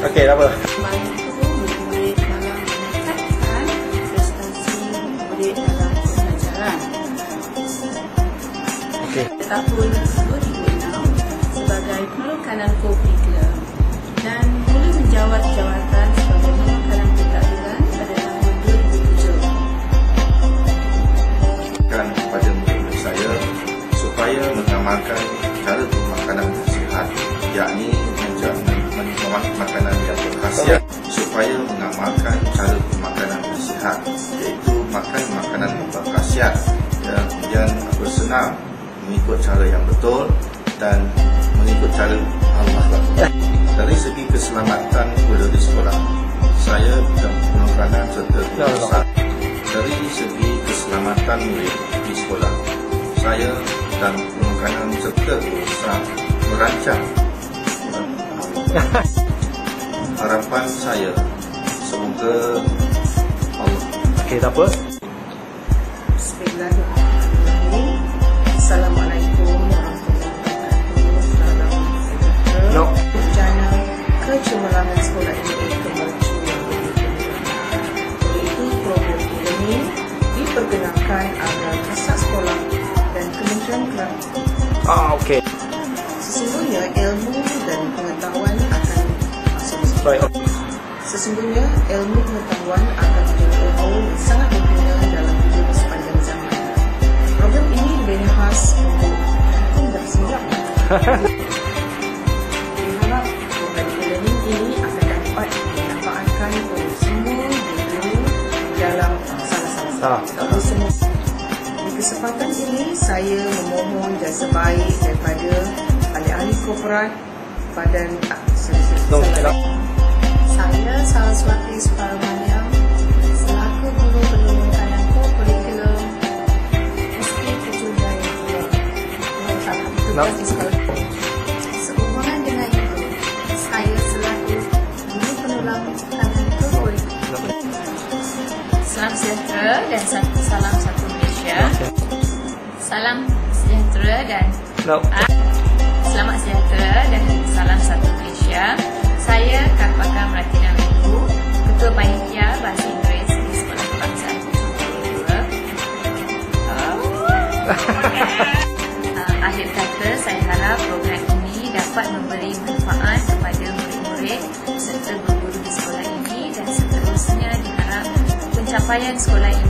Okey, dah apa? Tahun 2006 sebagai pelukanan kopi dan mula menjawat jawatan sebagai pelukanan ketakbiran pada tahun 2007. Kan kepada murid saya supaya mengamalkan cara pemakanan sihat yakni menjaga menjamak makanan yang berkhasiat supaya mengamalkan cara pemakanan sihat iaitu makan makanan yang berkhasiat dan kemudian bersenam mengikut cara yang betul dan mengikut cara Allah lakukan. Dari segi keselamatan guru di sekolah, saya dan penekanan serta besar. Dari segi keselamatan murid di sekolah, saya dan penekanan serta besar merancang harapan saya semoga Allah. Okey, tak apa. Bismillahirrahmanirrahim. Assalamualaikum warahmatullahi wabarakatuh. No. Rencana kecemerlangan sekolah ini kemercu yang Iaitu program ini diperkenalkan agar kasar sekolah dan kementerian kelab Ah, okey. Right. Sesungguhnya ilmu pengetahuan akan menjadi ilmu yang sangat berguna dalam hidup sepanjang zaman. Program ini lebih khas untuk hukum dan siap. Diharap program e-learning ini akan dapat dimanfaatkan oleh semua guru dalam salah-salah. Oleh semua. Di kesempatan ini, saya memohon jasa baik daripada ahli-ahli korporat badan ah, sorry, sorry, No, salah. Saya Saraswati Suparmaniam selaku guru pendidikan co-curriculum SK Kecil Jaya Dua. Yang salah bertugas No. di sekolah. Sehubungan dengan itu, saya selaku guru penulang tangan co-curriculum. Salam sejahtera dan satu salam satu Malaysia. Salam sejahtera dan No. Selamat sejahtera dan salam satu Malaysia. Uh, akhir kata, saya harap program ini dapat memberi manfaat kepada murid-murid serta guru-guru di sekolah ini dan seterusnya diharap pencapaian sekolah ini